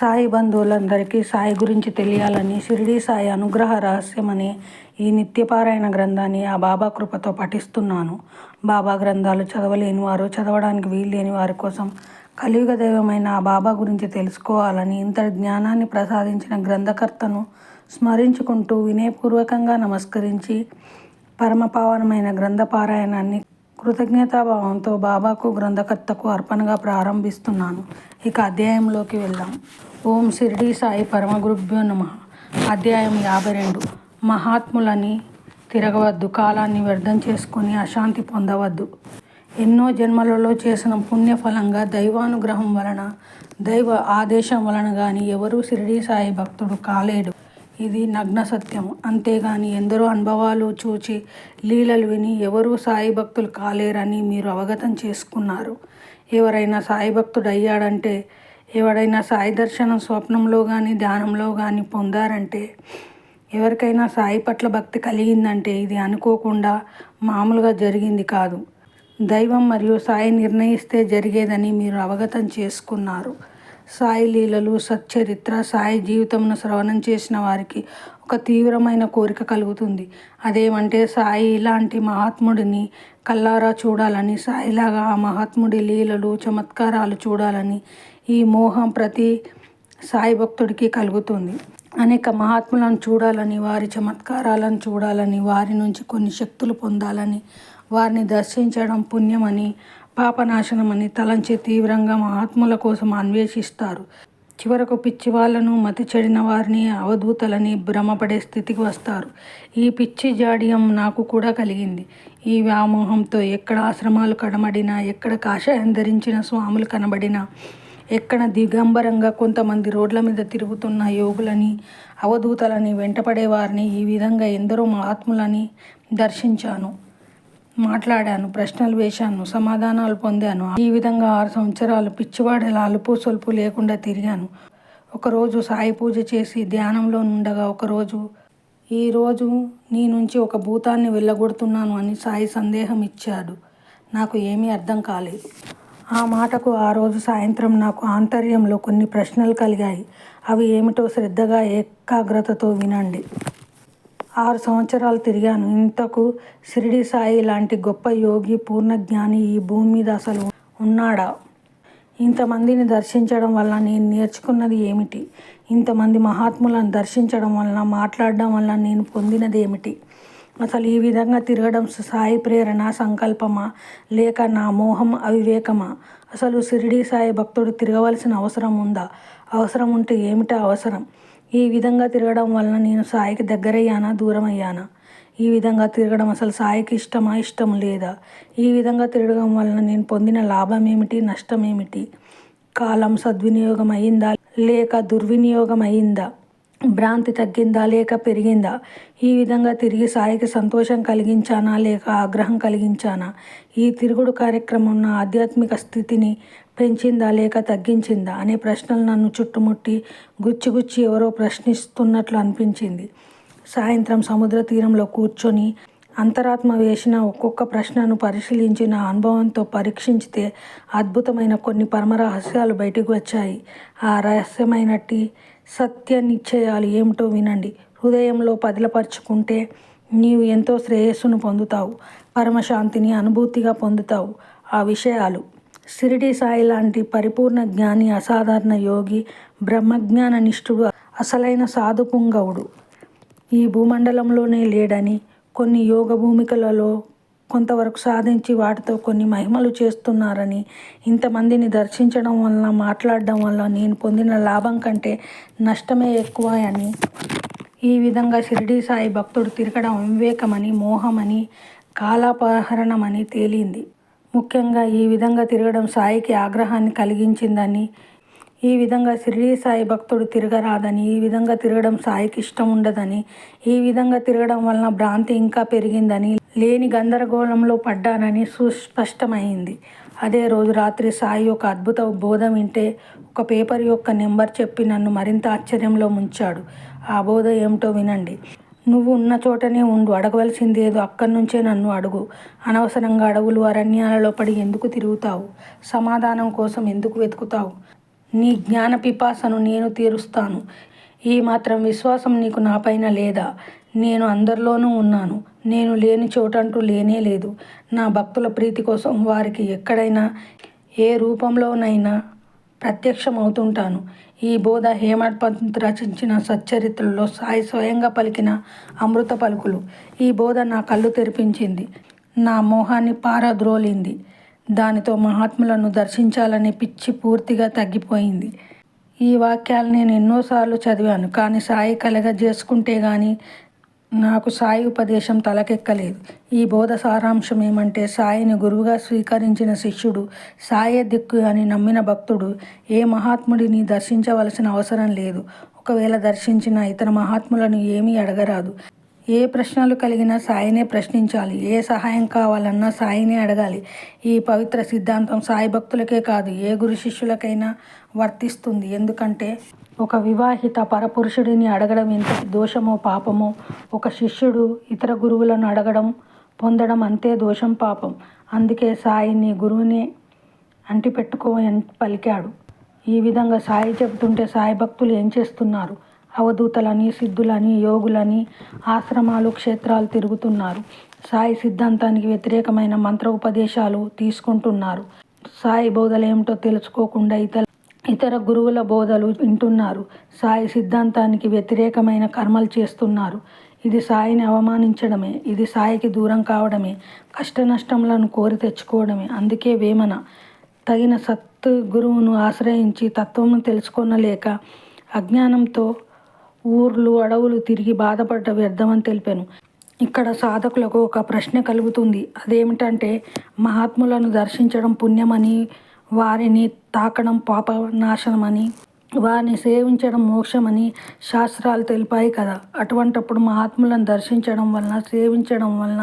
సాయి బంధువులందరికీ సాయి గురించి తెలియాలని షిరిడీ సాయి అనుగ్రహ రహస్యమనే ఈ నిత్యపారాయణ గ్రంథాన్ని ఆ బాబా కృపతో పఠిస్తున్నాను. బాబా గ్రంథాలు చదవలేని వారు చదవడానికి వీల్లేని వారి కోసం కలియుగ దైవమైన ఆ బాబా గురించి తెలుసుకోవాలని ఇంతటి జ్ఞానాన్ని ప్రసాదించిన గ్రంథకర్తను స్మరించుకుంటూ వినయపూర్వకంగా నమస్కరించి పరమపావనమైన గ్రంథ పారాయణాన్ని కృతజ్ఞతాభావంతో బాబాకు గ్రంథకర్తకు అర్పణగా ప్రారంభిస్తున్నాను. ఇక అధ్యాయంలోకి వెళ్దాం. ఓం షిరిడి సాయి పరమగురుభ్యో నమ. అధ్యాయం యాభై రెండు. మహాత్ములని తిరగవద్దు కాలాన్ని వ్యర్థం చేసుకొని అశాంతి పొందవద్దు. ఎన్నో జన్మలలో చేసిన పుణ్యఫలంగా దైవానుగ్రహం వలన దైవ ఆదేశం వలన కానీ ఎవరూ షిరిడి సాయి భక్తుడు కాలేడు. ఇది నగ్న సత్యం. అంతేగాని ఎందరో అనుభవాలు చూచి లీలలు విని ఎవరూ సాయి భక్తులు కాలేరని మీరు అవగతం చేసుకున్నారు. ఎవరైనా సాయి భక్తుడు అయ్యాడంటే ఎవడైనా సాయి దర్శనం స్వప్నంలో కానీ ధ్యానంలో కానీ పొందారంటే ఎవరికైనా సాయి పట్ల భక్తి కలిగిందంటే ఇది అనుకోకుండా మామూలుగా జరిగింది కాదు. దైవం మరియు సాయి నిర్ణయిస్తే జరిగేదని మీరు అవగతం చేసుకున్నారు. సాయి లీలలు సచ్చరిత్ర సాయి జీవితమును శ్రవణం చేసిన వారికి ఒక తీవ్రమైన కోరిక కలుగుతుంది. అదేమంటే సాయి ఇలాంటి మహాత్ముడిని కల్లారా చూడాలని సాయిలాగా ఆ మహాత్ముడి లీలలు చమత్కారాలు చూడాలని ఈ మోహం ప్రతి సాయి భక్తుడికి కలుగుతుంది. అనేక మహాత్ములను చూడాలని వారి చమత్కారాలను చూడాలని వారి నుంచి కొన్ని శక్తులు పొందాలని వారిని దర్శించడం పుణ్యమని పాపనాశనమని తలంచి తీవ్రంగా మహాత్ముల కోసం అన్వేషిస్తారు. చివరకు పిచ్చి వాళ్ళను మతి చెడిన వారిని అవధూతలని భ్రమపడే స్థితికి వస్తారు. ఈ పిచ్చి జాడ్యం నాకు కూడా కలిగింది. ఈ వ్యామోహంతో ఎక్కడ ఆశ్రమాలు కనబడినా ఎక్కడ కాషాయం ధరించిన స్వాములు కనబడినా ఎక్కడ దిగంబరంగా కొంతమంది రోడ్ల మీద తిరుగుతున్న యోగులని అవధూతలని వెంటపడేవారిని ఈ విధంగా ఎందరో మహాత్ములని దర్శించాను. మాట్లాడాను ప్రశ్నలు వేశాను సమాధానాలు పొందాను. ఈ విధంగా ఆరు సంవత్సరాలు పిచ్చివాడలా అలుపు సొలుపు లేకుండా తిరిగాను. ఒకరోజు సాయి పూజ చేసి ధ్యానంలో ఉండగా ఒకరోజు ఈరోజు నీ నుంచి ఒక భూతాన్ని వెళ్ళగొడుతున్నాను అని సాయి సందేహం ఇచ్చాడు. నాకు ఏమీ అర్థం కాలేదు. ఆ మాటకు ఆ రోజు సాయంత్రం నాకు ఆంతర్యంలో కొన్ని ప్రశ్నలు కలిగాయి. అవి ఏమిటో శ్రద్ధగా ఏకాగ్రతతో వినండి. ఆరు సంవత్సరాలు తిరిగాను. ఇంతకు షిరిడి సాయి లాంటి గొప్ప యోగి పూర్ణజ్ఞాని ఈ భూమి మీద అసలు ఉన్నాడా? ఇంతమందిని దర్శించడం వల్ల నేను నేర్చుకున్నది ఏమిటి? ఇంతమంది మహాత్ములను దర్శించడం వలన మాట్లాడడం వల్ల నేను పొందినది ఏమిటి? అసలు ఈ విధంగా తిరగడం సాయి ప్రేరణ సంకల్పమా? లేక నా మోహం అవివేకమా? అసలు షిరిడి సాయి భక్తుడు తిరగవలసిన అవసరం ఉందా? అవసరం ఉంటే ఏమిటా అవసరం? ఈ విధంగా తిరగడం వలన నేను సాయికి దగ్గరయ్యానా? దూరం అయ్యానా ఈ విధంగా తిరగడం అసలు సాయికి ఇష్టమా? ఇష్టం లేదా? ఈ విధంగా తిరగడం వలన నేను పొందిన లాభం ఏమిటి నష్టం ఏమిటి కాలం సద్వినియోగం అయిందా లేక దుర్వినియోగం అయిందా భ్రాంతి తగ్గిందా? లేక పెరిగిందా? ఈ విధంగా తిరిగి సాయికి సంతోషం కలిగించానా? లేక ఆగ్రహం కలిగించానా? ఈ తిరుగుడు కార్యక్రమం నా ఆధ్యాత్మిక స్థితిని పెంచిందా లేక తగ్గించిందా అనే ప్రశ్నలు నన్ను చుట్టుముట్టి గుచ్చిగుచ్చి ఎవరో ప్రశ్నిస్తున్నట్లు అనిపించింది. సాయంత్రం సముద్ర తీరంలో కూర్చొని అంతరాత్మ వేసిన ఒక్కొక్క ప్రశ్నను పరిశీలించి నా అనుభవంతో పరీక్షించితే అద్భుతమైన కొన్ని పరమ రహస్యాలు బయటకు వచ్చాయి. ఆ రహస్యమైనట్టి సత్య నిశ్చయాలు ఏమిటో వినండి. హృదయంలో పదిలపరుచుకుంటే నీవు ఎంతో శ్రేయస్సును పొందుతావు. పరమశాంతిని అనుభూతిగా పొందుతావు. ఆ విషయాలు సిరిడి సాయి లాంటి పరిపూర్ణ జ్ఞాని అసాధారణ యోగి బ్రహ్మజ్ఞాన నిష్ఠుడు అసలైన సాధు పుంగవుడు. ఈ భూమండలంలోనే లేడని కొన్ని యోగ భూమికలలో కొంతవరకు సాధించి వాటితో కొన్ని మహిమలు చేస్తున్నారని ఇంతమందిని దర్శించడం వలన మాట్లాడడం వల్ల నేను పొందిన లాభం కంటే నష్టమే ఎక్కువ అని. ఈ విధంగా షిరిడి సాయి భక్తుడు తిరగడం వివేకమని మోహమని కాలాపహరణమని తేలింది. ముఖ్యంగా ఈ విధంగా తిరగడం సాయికి ఆగ్రహాన్ని కలిగించిందని ఈ విధంగా షిరిడి సాయి భక్తుడు తిరగరాదని ఈ విధంగా తిరగడం సాయికి ఇష్టం ఉండదని ఈ విధంగా తిరగడం వలన భ్రాంతి ఇంకా పెరిగిందని లేని గందరగోళంలో పడ్డానని సుస్పష్టమైంది. అదే రోజు రాత్రి సాయి ఒక అద్భుత బోధ వింటే ఒక పేపర్ యొక్క నెంబర్ చెప్పి నన్ను మరింత ఆశ్చర్యంలో ముంచాడు. ఆ బోధ ఏమిటో వినండి. నువ్వు ఉన్న చోటనే ఉండు అడగవలసింది ఏదో అక్కడి నుంచే నన్ను అడుగు. అనవసరంగా అడవులు అరణ్యాలలో పడి ఎందుకు తిరుగుతావు? సమాధానం కోసం ఎందుకు వెతుకుతావు? నీ జ్ఞాన పిపాసను నేను తీరుస్తాను. ఈ మాత్రం విశ్వాసం నీకు నాపైన లేదా. నేను అందరిలోనూ ఉన్నాను. నేను లేని చోటంటూ లేనే లేదు. నా భక్తుల ప్రీతి కోసం వారికి ఎక్కడైనా ఏ రూపంలోనైనా ప్రత్యక్షమవుతుంటాను. ఈ బోధ హేమడ్ పంత్ రచించిన సచ్చరిత్రలో సాయి స్వయంగా పలికిన అమృత పలుకులు. ఈ బోధ నా కళ్ళు తెరిపించింది. నా మోహాన్ని పారద్రోలింది. దానితో మహాత్ములను దర్శించాలనే పిచ్చి పూర్తిగా తగ్గిపోయింది. ఈ వాక్యాలు నేను ఎన్నోసార్లు చదివాను. కానీ సాయి కలగజేసుకుంటే కానీ నాకు సాయి ఉపదేశం తలకెక్కలేదు. ఈ బోధ సారాంశం ఏమంటే సాయిని గురువుగా స్వీకరించిన శిష్యుడు సాయే దిక్కు అని నమ్మిన భక్తుడు ఏ మహాత్ముడిని దర్శించవలసిన అవసరం లేదు. ఒకవేళ దర్శించిన ఇతర మహాత్ములను ఏమీ అడగరాదు. ఏ ప్రశ్నలు కలిగినా సాయినే ప్రశ్నించాలి. ఏ సహాయం కావాలన్నా సాయినే అడగాలి. ఈ పవిత్ర సిద్ధాంతం సాయి భక్తులకే కాదు ఏ గురు శిష్యులకైనా వర్తిస్తుంది. ఎందుకంటే ఒక వివాహిత పరపురుషుడిని అడగడం ఎంత దోషమో పాపమో ఒక శిష్యుడు ఇతర గురువులను అడగడం పొందడం అంతే దోషం పాపం. అందుకే సాయిని గురువునే అంటిపెట్టుకో పలికాడు. ఈ విధంగా సాయి చెబుతుంటే సాయి భక్తులు ఏం చేస్తున్నారు? అవధూతలని సిద్ధులని యోగులని ఆశ్రమాలు క్షేత్రాలు తిరుగుతున్నారు. సాయి సిద్ధాంతానికి వ్యతిరేకమైన మంత్ర ఉపదేశాలు తీసుకుంటున్నారు. సాయి బోధలు ఏమిటో తెలుసుకోకుండా ఇతర ఇతర గురువుల బోధలు వింటున్నారు. సాయి సిద్ధాంతానికి వ్యతిరేకమైన కర్మలు చేస్తున్నారు. ఇది సాయిని అవమానించడమే ఇది సాయికి దూరం కావడమే కష్ట నష్టములను కోరి తెచ్చుకోవడమే. అందుకే వేమన తగిన సత్ గురువును ఆశ్రయించి తత్వమును తెలుసుకొనలేక అజ్ఞానంతో ఊర్లు అడవులు తిరిగి బాధపడ్డ వ్యర్థమని తెలిపాను. ఇక్కడ సాధకులకు ఒక ప్రశ్న కలుగుతుంది. అదేమిటంటే మహాత్ములను దర్శించడం పుణ్యమని వారిని తాకడం పాపనాశనమని వారిని సేవించడం మోక్షమని శాస్త్రాలు తెలిపాయి కదా. అటువంటప్పుడు మహాత్ములను దర్శించడం వలన సేవించడం వలన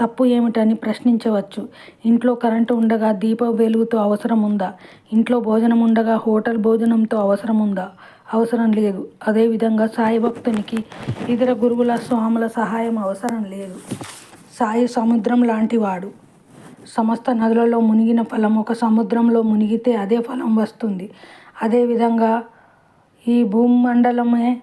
తప్పు ఏమిటని ప్రశ్నించవచ్చు. ఇంట్లో కరెంటు ఉండగా దీప వెలుగుతో అవసరం ఉందా? ఇంట్లో భోజనం ఉండగా హోటల్ భోజనంతో అవసరం ఉందా? అవసరం లేదు. అదేవిధంగా సాయి భక్తునికి ఇతర గురువుల స్వాముల సహాయం అవసరం లేదు. సాయి సముద్రం లాంటివాడు సమస్త నదులలో మునిగిన ఫలం ఒక సముద్రంలో మునిగితే అదే ఫలం వస్తుంది. అదేవిధంగా ఈ భూమండలమే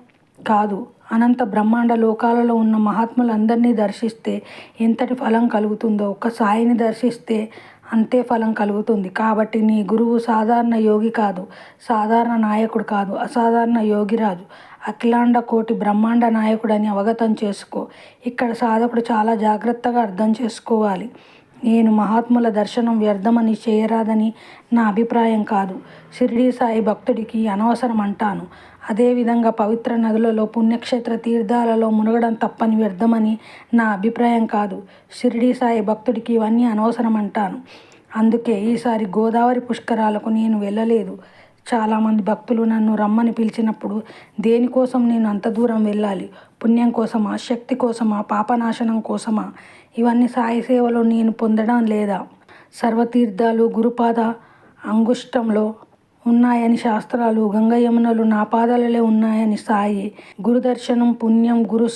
కాదు అనంత బ్రహ్మాండ లోకాలలో ఉన్న మహాత్ములందరినీ దర్శిస్తే ఎంతటి ఫలం కలుగుతుందో ఒక్క సాయిని దర్శిస్తే అంతే ఫలం కలుగుతుంది. కాబట్టి నీ గురువు సాధారణ యోగి కాదు సాధారణ నాయకుడు కాదు అసాధారణ యోగిరాజు అఖిలాండ కోటి బ్రహ్మాండ నాయకుడని అవగతం చేసుకో. ఇక్కడ సాధకుడు చాలా జాగ్రత్తగా అర్థం చేసుకోవాలి. నేను మహాత్ముల దర్శనం వ్యర్థమని చేయరాదని నా అభిప్రాయం కాదు. షిరిడీ సాయి భక్తుడికి అనవసరం అంటాను అదేవిధంగా పవిత్ర నదులలో పుణ్యక్షేత్ర తీర్థాలలో మునగడం తప్పని వ్యర్థమని నా అభిప్రాయం కాదు. షిరిడీ సాయి భక్తుడికి ఇవన్నీ అనవసరం అంటాను అందుకే ఈసారి గోదావరి పుష్కరాలకు నేను వెళ్ళలేదు. చాలామంది భక్తులు నన్ను రమ్మని పిలిచినప్పుడు దేనికోసం నేను అంత దూరం వెళ్ళాలి? పుణ్యం కోసమా? శక్తి కోసమా? పాపనాశనం కోసమా? ఇవన్నీ సాయి సేవలో నేను పొందడం లేదా? సర్వతీర్థాలు గురుపాద అంగుష్టంలో ఉన్నాయని శాస్త్రాలు గంగ యమునలు నా పాదాలలో ఉన్నాయని సాయి. గురుదర్శనం పుణ్యం గురు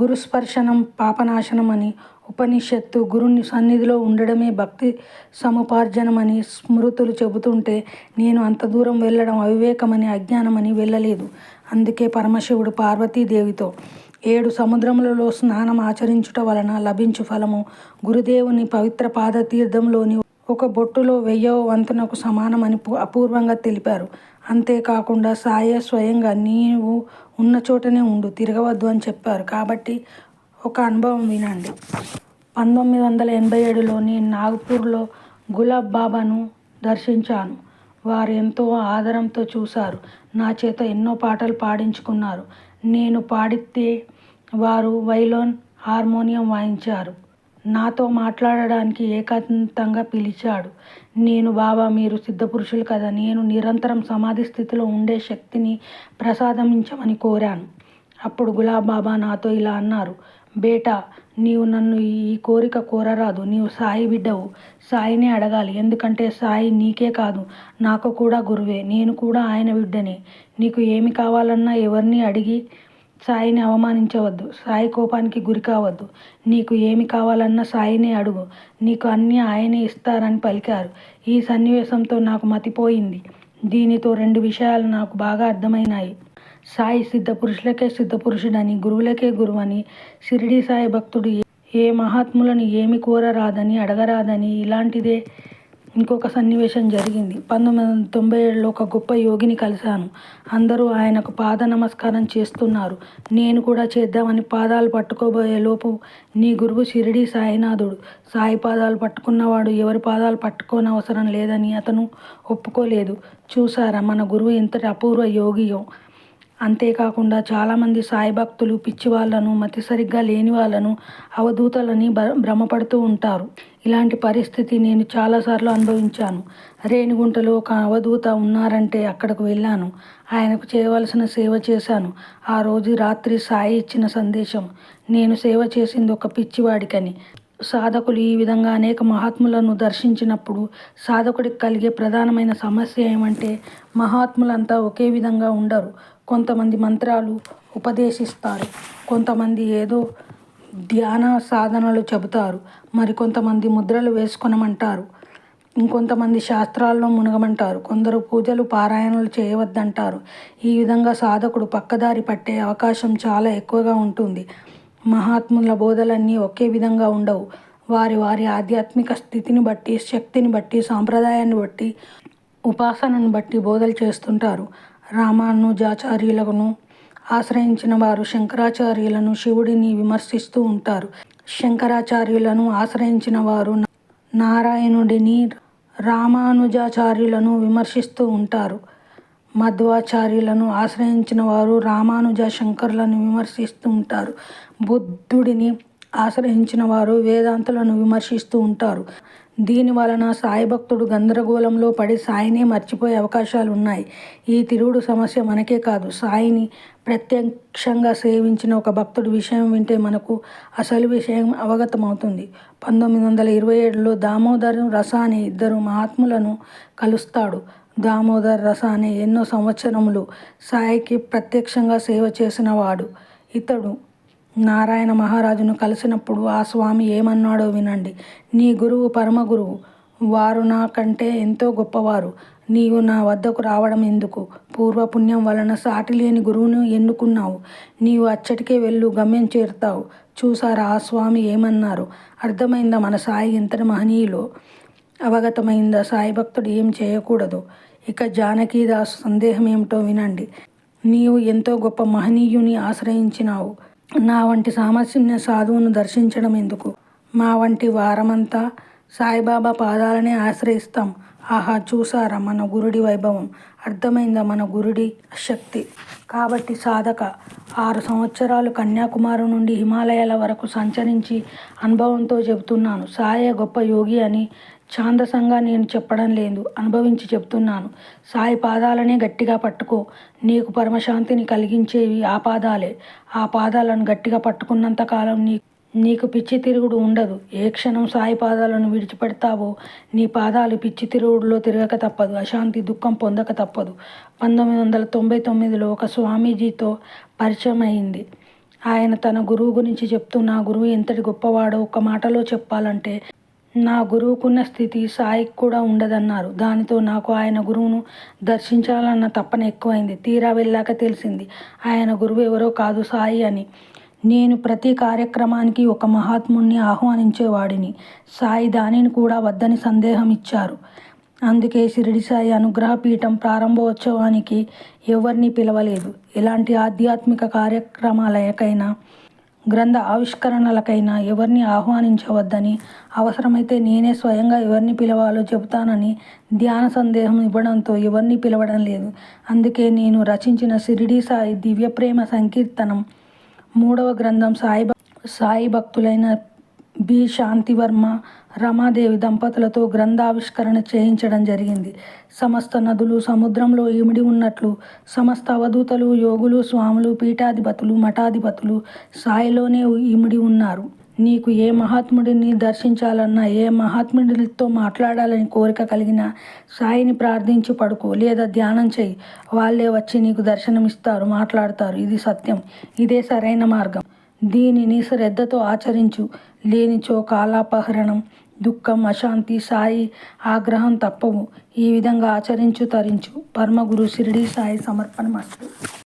గురుస్పర్శనం పాపనాశనం అని ఉపనిషత్తు గురుని సన్నిధిలో ఉండడమే భక్తి సముపార్జనమని స్మృతులు చెబుతుంటే నేను అంత దూరం వెళ్ళడం అవివేకమని అజ్ఞానమని వెళ్ళలేదు. అందుకే పరమశివుడు పార్వతీదేవితో ఏడు సముద్రములలో స్నానం ఆచరించుట వలన లభించు ఫలము. గురుదేవుని పవిత్ర పాదతీర్థంలోని ఒక బొట్టులో వెయ్యవ వంతునకు సమానమని అపూర్వంగా తెలిపారు. అంతేకాకుండా సాయ స్వయంగా నీవు ఉన్న చోటనే ఉండు తిరగవద్దు అని చెప్పారు. కాబట్టి ఒక అనుభవం వినండి. పంతొమ్మిది వందల ఎనభై ఏడులోని నాగపూర్లో గులాబ్ బాబాను దర్శించాను. వారు ఎంతో ఆదరంతో చూశారు. నా చేత ఎన్నో పాటలు పాడించుకున్నారు. నేను పాడితే వారు వైలోన్ హార్మోనియం వాయించారు. నాతో మాట్లాడడానికి ఏకాంతంగా పిలిచాడు. నేను బాబా మీరు సిద్ధపురుషులు కదా. నేను నిరంతరం సమాధి స్థితిలో ఉండే శక్తిని ప్రసాదించమని కోరాను. అప్పుడు గులాబ్ బాబా నాతో ఇలా అన్నారు. బేటా నీవు నన్ను ఈ కోరిక కోరరాదు. నీవు సాయి బిడ్డవు. సాయినే అడగాలి. ఎందుకంటే సాయి నీకే కాదు నాకు కూడా గురువే. నేను కూడా ఆయన బిడ్డనే. నీకు ఏమి కావాలన్నా ఎవరిని అడిగి సాయిని అవమానించవద్దు. సాయి కోపానికి గురి కావద్దు. నీకు ఏమి కావాలన్నా సాయినే అడుగు. నీకు అన్నీ ఆయనే ఇస్తారని పలికారు. ఈ సన్నివేశంతో నాకు మతిపోయింది. దీనితో రెండు విషయాలు నాకు బాగా అర్థమైనాయి. సాయి సిద్ధ పురుషులకే సిద్ధ పురుషుడని గురువులకే గురువని షిరిడి సాయి భక్తుడు ఏ- ఏ మహాత్ములను ఏమి కోరరాదని అడగరాదని ఇలాంటిదే ఇంకొక సన్నివేశం జరిగింది. పంతొమ్మిది వందల తొంభై ఏడులో ఒక గొప్ప యోగిని కలిశాను. అందరూ ఆయనకు పాద నమస్కారం చేస్తున్నారు. నేను కూడా చేద్దామని పాదాలు పట్టుకోబోయే లోపు నీ గురువు షిరిడి సాయినాథుడు. సాయి పాదాలు పట్టుకున్నవాడు ఎవరి పాదాలు పట్టుకోనవసరం లేదని అతను ఒప్పుకోలేదు. చూసారా మన గురువు ఎంతటి అపూర్వ యోగియో. అంతేకాకుండా చాలామంది సాయి భక్తులు పిచ్చివాళ్ళను మతి సరిగ్గా లేని వాళ్ళను అవధూతలని భ- భ్రమపడుతూ ఉంటారు. ఇలాంటి పరిస్థితి నేను చాలాసార్లు అనుభవించాను. రేణిగుంటలో ఒక అవధూత ఉన్నారంటే అక్కడికి వెళ్ళాను. ఆయనకు చేయవలసిన సేవ చేశాను. ఆ రోజు రాత్రి సాయి ఇచ్చిన సందేశం నేను సేవ చేసింది ఒక పిచ్చివాడికని. సాధకులు ఈ విధంగా అనేక మహాత్ములను దర్శించినప్పుడు సాధకుడికి కలిగే ప్రధానమైన సమస్య ఏమంటే మహాత్ములంతా ఒకే విధంగా ఉండరు. కొంతమంది మంత్రాలు ఉపదేశిస్తారు. కొంతమంది ఏదో ధ్యాన సాధనలు చెబుతారు. మరి కొంతమంది ముద్రలు వేసుకొనమంటారు. ఇంకొంతమంది శాస్త్రాల్లో మునగమంటారు. కొందరు పూజలు పారాయణలు చేయవద్దంటారు. ఈ విధంగా సాధకుడు పక్కదారి పట్టే అవకాశం చాలా ఎక్కువగా ఉంటుంది. మహాత్ముల బోధలన్నీ ఒకే విధంగా ఉండవు. వారి వారి ఆధ్యాత్మిక స్థితిని బట్టి శక్తిని బట్టి సాంప్రదాయాన్ని బట్టి ఉపాసనను బట్టి బోధలు చేస్తుంటారు. రామానుజాచార్యులను ఆశ్రయించిన వారు శంకరాచార్యులను శివుడిని విమర్శిస్తూ ఉంటారు. శంకరాచార్యులను ఆశ్రయించిన వారు నారాయణుడిని రామానుజాచార్యులను విమర్శిస్తూ ఉంటారు. మధ్వాచార్యులను ఆశ్రయించిన వారు రామానుజ శంకరులను విమర్శిస్తూ ఉంటారు. బుద్ధుడిని ఆశ్రయించిన వారు వేదాంతులను విమర్శిస్తూ ఉంటారు. దీని వలన సాయి భక్తుడు గందరగోళంలో పడి సాయినే మర్చిపోయే అవకాశాలు ఉన్నాయి ఈ తిరుగుడు సమస్య మనకే కాదు. సాయిని ప్రత్యక్షంగా సేవించిన ఒక భక్తుడి విషయం వింటే మనకు అసలు విషయం అవగతమవుతుంది. పంతొమ్మిది వందల ఇరవై ఏడులో దామోదర్ రస అనే ఇద్దరు మహాత్ములను కలుస్తాడు. దామోదర్ రస అనే ఎన్నో సంవత్సరములు సాయికి ప్రత్యక్షంగా సేవ చేసిన వాడు. ఇతడు నారాయణ మహారాజును కలిసినప్పుడు ఆ స్వామి ఏమన్నాడో వినండి. నీ గురువు పరమ గురువు. వారు నాకంటే ఎంతో గొప్పవారు. నీవు నా వద్దకు రావడం ఎందుకు? పూర్వపుణ్యం వలన సాటి లేని గురువును ఎన్నుకున్నావు. నీవు అచ్చటికే వెళ్ళు గమ్యం చేరుతావు. చూసారా ఆ స్వామి ఏమన్నారు? అర్థమైందా మన సాయి ఎంతటి మహనీయులో? అవగతమైందా? సాయి భక్తుడు ఏం చేయకూడదు. ఇక జానకీదాసు సందేహం ఏమిటో వినండి. నీవు ఎంతో గొప్ప మహనీయుని ఆశ్రయించినావు. నా వంటి సామర్థ్య సాధువును దర్శించడం ఎందుకు? మా వంటి వారమంతా సాయిబాబా పాదాలనే ఆశ్రయిస్తాం. ఆహా చూసారా మన గురుడి వైభవం. అర్థమైందా మన గురుడి శక్తి? కాబట్టి సాధక ఆరు సంవత్సరాలు కన్యాకుమారి నుండి హిమాలయాల వరకు సంచరించి అనుభవంతో చెబుతున్నాను. సాయే గొప్ప యోగి అని ఛాందసంగా నేను చెప్పడం లేదు అనుభవించి చెప్తున్నాను సాయి పాదాలనే గట్టిగా పట్టుకో నీకు పరమశాంతిని కలిగించేవి ఆ పాదాలే. ఆ పాదాలను గట్టిగా పట్టుకున్నంత కాలం నీ నీకు పిచ్చి తిరుగుడు ఉండదు. ఏ క్షణం సాయి పాదాలను విడిచిపెడతావో నీ పాదాలు పిచ్చి తిరుగుడులో తిరగక తప్పదు. అశాంతి దుఃఖం పొందక తప్పదు. పంతొమ్మిది వందల తొంభై తొమ్మిదిలో ఒక స్వామీజీతో పరిచయం అయింది ఆయన తన గురువు గురించి చెప్తూ నా గురువు ఎంతటి గొప్పవాడో ఒక మాటలో చెప్పాలంటే నా గురువుకున్న స్థితి సాయికి కూడా ఉండదన్నారు. దానితో నాకు ఆయన గురువును దర్శించాలన్న తప్పన ఎక్కువైంది. తీరా వెళ్ళాక తెలిసింది ఆయన గురువు ఎవరో కాదు సాయి అని. నేను ప్రతి కార్యక్రమానికి ఒక మహాత్ముణ్ణి ఆహ్వానించేవాడిని. సాయి దానిని కూడా వద్దని సందేహం ఇచ్చారు. అందుకే షిరిడి సాయి అనుగ్రహ పీఠం ప్రారంభోత్సవానికి ఎవరిని పిలవలేదు. ఎలాంటి ఆధ్యాత్మిక కార్యక్రమాలకైనా గ్రంథ ఆవిష్కరణలకైనా ఎవరిని ఆహ్వానించవద్దని అవసరమైతే నేనే స్వయంగా ఎవరిని పిలవాలో చెబుతానని ధ్యాన సందేహం ఇవ్వడంతో ఎవరిని పిలవడం లేదు. అందుకే నేను రచించిన షిరిడి సాయి దివ్య ప్రేమ సంకీర్తనం మూడవ గ్రంథం సాయి సాయి భక్తులైన బి. శాంతివర్మ రమాదేవి దంపతులతో గ్రంథావిష్కరణ చేయించడం జరిగింది. సమస్త నదులు సముద్రంలో ఇమిడి ఉన్నట్లు సమస్త అవధూతలు యోగులు స్వాములు పీఠాధిపతులు మఠాధిపతులు సాయిలోనే ఇమిడి ఉన్నారు. నీకు ఏ మహాత్ముడిని దర్శించాలన్నా ఏ మహాత్ముడితో మాట్లాడాలని కోరిక కలిగిన సాయిని ప్రార్థించి పడుకో లేదా ధ్యానం చేయి. వాళ్ళే వచ్చి నీకు దర్శనమిస్తారు మాట్లాడతారు. ఇది సత్యం. ఇదే సరైన మార్గం. దీనిని శ్రద్ధతో ఆచరించు. లేనిచో కాలాపహరణం దుఃఖం అశాంతి సాయి ఆగ్రహం తప్పవు. ఈ విధంగా ఆచరించు తరించు. పరమగురు షిరిడి సాయి సమర్పణ మాస్టర్.